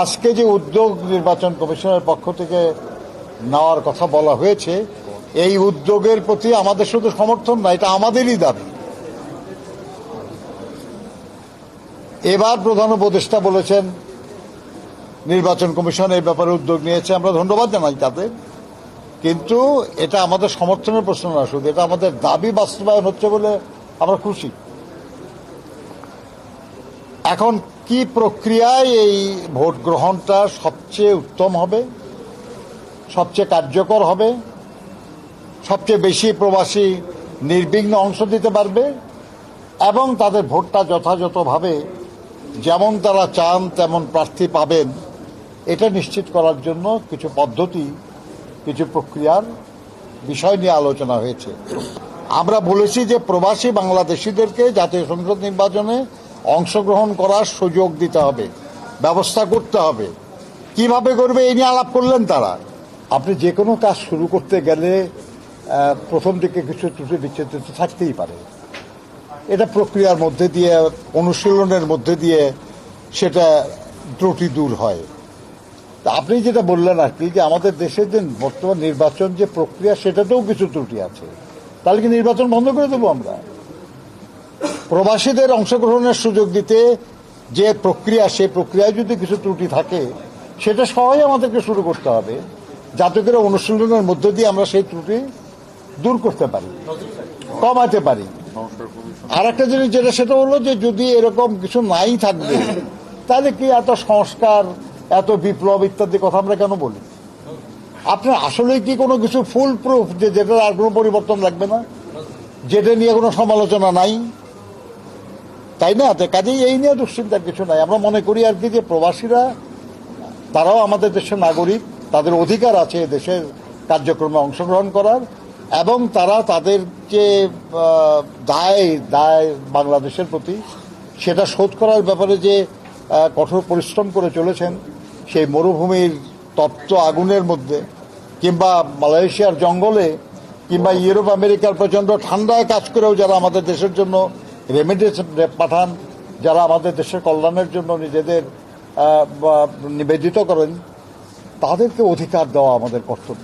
আজকে যে উদ্যোগ নির্বাচন কমিশনের পক্ষ থেকে নেওয়ার কথা বলা হয়েছে, এই উদ্যোগের প্রতি আমাদের শুধু সমর্থন না, এটা আমাদেরই দাবি। এবার প্রধান উপদেষ্টা বলেছেন, নির্বাচন কমিশন এই ব্যাপারে উদ্যোগ নিয়েছে, আমরা ধন্যবাদ জানাই তাদের। কিন্তু এটা আমাদের সমর্থনের প্রশ্ন না, শুধু এটা আমাদের দাবি বাস্তবায়ন হচ্ছে বলে আমরা খুশি। এখন কি প্রক্রিয়ায় এই ভোট গ্রহণটা সবচেয়ে উত্তম হবে? সবচেয়ে কার্যকর হবে? সবচেয়ে বেশি প্রবাসী নির্বিঘ্ন অংশ দিতে পারবে? এবং তাদের ভোটটা যথাযথভাবে যেমন তারা চান তেমন প্রার্থী পাবেন, এটা নিশ্চিত করার জন্য কিছু পদ্ধতি, কিছু প্রক্রিয়ার বিষয় নিয়ে আলোচনা হয়েছে। আমরা বলেছি যে প্রবাসী বাংলাদেশিদেরকে জাতীয় সংসদ নির্বাচনে অংশগ্রহণ করার সুযোগ দিতে হবে, ব্যবস্থা করতে হবে। কীভাবে করবে এই নিয়ে আলাপ করলেন তারা? আপনি যে কোনো কাজ শুরু করতে গেলে প্রথম দিকে কিছু ত্রুটি বিচ্ছেদ থাকতেই পারে। এটা প্রক্রিয়ার মধ্যে দিয়ে, অনুশীলনের মধ্যে দিয়ে সেটা ত্রুটি দূর হয়। তা আপনি যেটা বললেন আর কি, যে আমাদের দেশের যে বর্তমান নির্বাচন যে প্রক্রিয়া, সেটাতেও কিছু ত্রুটি আছে। তাহলে কি নির্বাচন বন্ধ করে দেবো আমরা? প্রবাসীদের অংশগ্রহণের সুযোগ দিতে যে প্রক্রিয়া, সেই প্রক্রিয়ায় যদি কিছু ত্রুটি থাকে, সেটা সবাই আমাদেরকে শুরু করতে হবে। যাতে করে অনুশীলনের মধ্য দিয়ে আমরা সেই ত্রুটি দূর করতে পারি, কমাতে পারি। আর একটা জিনিস যেটা, সেটা হলো যে যদি এরকম কিছু নাই থাকবে, তাহলে কি এত সংস্কার, এত বিপ্লব ইত্যাদি কথা আমরা কেন বলি? আপনার আসলে কি কোনো কিছু ফুল প্রুফ যে যেটার আর কোনো পরিবর্তন লাগবে না? যেটা নিয়ে কোনো সমালোচনা নাই? তাই না? তো কাজেই এই নিয়ে দুশ্চিন্তার কিছু নাই। আমরা মনে করি আর কি যে প্রবাসীরা, তারাও আমাদের দেশের নাগরিক, তাদের অধিকার আছে দেশের কার্যক্রমে অংশগ্রহণ করার, এবং তারা তাদের যে দায় দায় বাংলাদেশের প্রতি, সেটা শোধ করার ব্যাপারে যে কঠোর পরিশ্রম করে চলেছেন, সেই মরুভূমির তপ্ত আগুনের মধ্যে, কিংবা মালয়েশিয়ার জঙ্গলে, কিংবা ইউরোপ, আমেরিকার প্রচণ্ড ঠান্ডায় কাজ করেও যারা আমাদের দেশের জন্য রেমিডেন্স পাঠান, যারা আমাদের দেশের কল্যাণের জন্য নিজেদের নিবেদিত করেন, তাদেরকে অধিকার দেওয়া আমাদের কর্তব্য।